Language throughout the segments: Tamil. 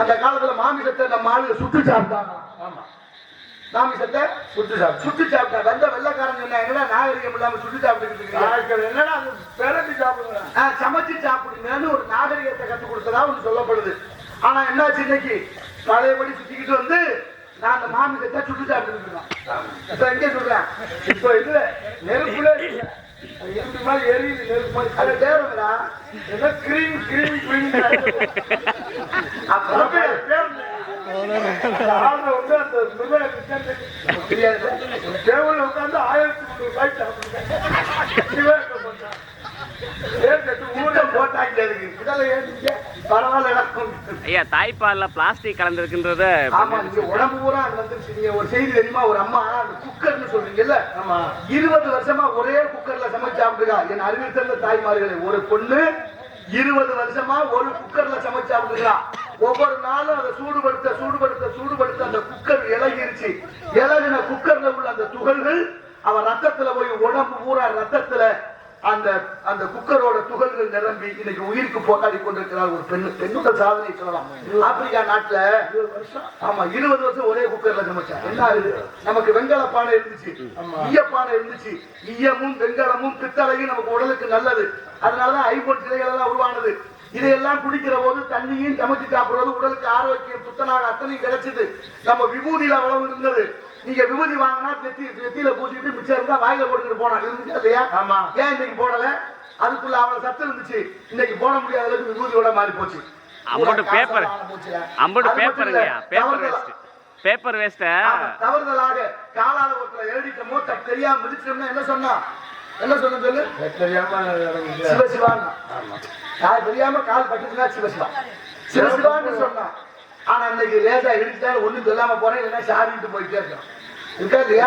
அந்த காலத்துல மாமிசத்தை நம்ம ஆளுங்க சுட்டு சாப்பிட்டாங்க ஆமா. மாமிசத்தை சுட்டு சாப்பிட்டு. சுட்டு சாப்பிட்டா. வந்த வெள்ளக்காரன் சொன்னாங்களா நாகரிகம் இல்லாம சுட்டு சாப்பிட்டு என்னடா அது பிறகு சாப்பிடுங்க. சமைச்சு சாப்பிடுங்கன்னு ஒரு நாகரிகத்தை கற்றுக் கொடுத்ததா ஒன்று சொல்லப்படுது. ஆனா என்னாச்சு இன்னைக்கு? பழையபடி சுத்திக்கிட்டு வந்து நான் அந்த மாமிசத்தை சுட்டு சாப்பிட்டு இருக்கோம் இப்ப எங்க சொல்றேன்? இப்ப இது நெருப்புல அது மாதிரி எரியுது நெருப்பு உட்கார்ந்து ஆயிரத்தி முந்நூறு ரூபாய் சாப்பிடுங்க சிவகங்கை போட்டா. ஏன் கட்டு ஊரை அதுக்கு இதெல்லாம் ஏன் பரவாயில்ல ஐயா தாய்ப்பால்ல பிளாஸ்டிக் கலந்துருக்குன்றத ஆமா நீங்க உடம்பு பூரா வந்துருச்சு நீங்க ஒரு செய்தி தெரியுமா? ஒரு அம்மா அந்த குக்கர்னு சொல்றீங்கல்ல? ஆமா. இருபது வருஷமா ஒரே குக்கர்ல சமைச்சு சாப்பிட்டுருக்கா. என் அறிவில் சேர்ந்த தாய்மார்களே ஒரு பொண்ணு இருபது வருஷமா ஒரு குக்கர்ல சமைச்சு சாப்பிட்டுருக்கா. ஒவ்வொரு நாளும் அதை சூடுபடுத்த சூடுபடுத்த சூடுபடுத்த அந்த குக்கர் இலகிருச்சு. இலகின குக்கர்ல உள்ள அந்த துகள்கள் அவன் ரத்தத்துல போய் உடம்பு பூரா ரத்தத்துல அந்த அந்த குக்கரோட துகள்கள் நிரம்பி இன்னைக்கு உயிருக்கு போராடி கொண்டிருக்கிறார் ஒரு பெண்ணு பெண்ணோட சாதனை சொல்லலாம். ஆப்பிரிக்கா நாட்டுல ஆமா இருபது வருஷம் ஒரே குக்கர்ல சமைச்சா என்ன ஆகுது? நமக்கு வெண்கல பானை இருந்துச்சு. ஈய பானை இருந்துச்சு. ஈயமும் வெண்கலமும் பித்தளையும் நமக்கு உடலுக்கு நல்லது. அதனாலதான் ஐபோன் சிலைகள் எல்லாம் உருவானது. இதையெல்லாம் குடிக்கிற போது தண்ணியும் சமைச்சு சாப்பிடுறது உடலுக்கு ஆரோக்கியம் புத்தனாக அத்தனையும் கிடைச்சது. நம்ம விபூதியில அவ்வளவு இருந்தது. நீங்க விபூதி வாங்கினா நெத்தி நெத்தியில பூசிட்டு மிச்சம் இருந்தா வாயில போட்டுட்டு போனா. இருந்துச்சு இல்லையா? ஆமா. ஏன் இன்னைக்கு போடல? அதுக்குள்ள அவ்வளவு சத்து இருந்துச்சு. இன்னைக்கு போட முடியாத அளவுக்கு விபூதியோட மாறி போச்சு. அம்புட்டு போச்சுல. அம்புட்டு அது மட்டும் இல்ல, பேப்பருங்கய்யா பேப்பர் வேஸ்ட் பேப்பர் வேஸ்ட தவறுதலாக காலால ஒருத்தர் எழுதிட்டமோ தெரியாம மிதிச்சோம்னா என்ன சொன்னா? என்ன சொன்ன சொல்லு? தெரியாம. சிவசிவான் கால் தெரியாம கால் பட்டுச்சுன்னா சிவசிவா சிவசிவான்னு சொன்னான் ஆனா இன்னைக்கு லேசா இடிச்சுட்டாலும் ஒண்ணும் சொல்லாம போறேன் இல்லைன்னா சாரிட்டு போயிட்டே இருக்கோம் இருக்கா இல்லையா.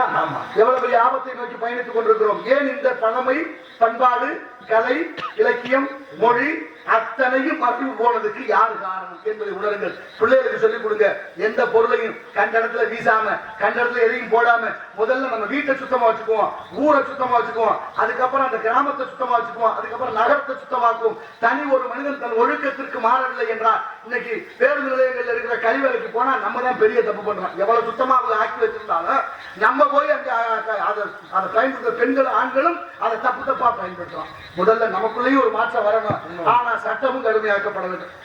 எவ்வளவு பெரிய ஆபத்தை நோக்கி பயணித்துக் கொண்டிருக்கிறோம். ஏன் இந்த பழமை பண்பாடு கலை இலக்கியம் மொழி அத்தனையும் மறைவு போனதுக்கு யார் காரணம் என்பதை உணருங்கள். பிள்ளைகளுக்கு சொல்லிக் கொடுங்க. எந்த பொருளையும் கண்ட இடத்துல வீசாம கண்ட இடத்துல எதையும் போடாம முதல்ல நம்ம வீட்டை சுத்தமா வச்சுக்குவோம் ஊரை சுத்தமா வச்சுக்குவோம் அதுக்கப்புறம் அந்த கிராமத்தை சுத்தமா வச்சுக்குவோம் அதுக்கப்புறம் நகரத்தை சுத்தமாக்குவோம். தனி ஒரு மனிதன் தன் ஒழுக்கத்திற்கு மாறவில்லை என்றால் இன்னைக்கு பேருந்து நிலையங்கள்ல இருக்கிற கழிவறைக்கு போனா நம்ம தான் பெரிய தப்பு பண்றோம். எவ்வளவு சுத்தமா அவங்க ஆக்கி வச்சிருந்தாலும் நம்ம போய் அந்த அதை பயன்படுத்த பெண்கள் ஆண்களும் அதை தப்பு தப்பா பயன்படுத்துறோம் முதல்ல நமக்குள்ளேயும் ஒரு மாற்றம் வரணும். ஆனா சட்டமும் கடுமையாக்கப்பட வேண்டும்.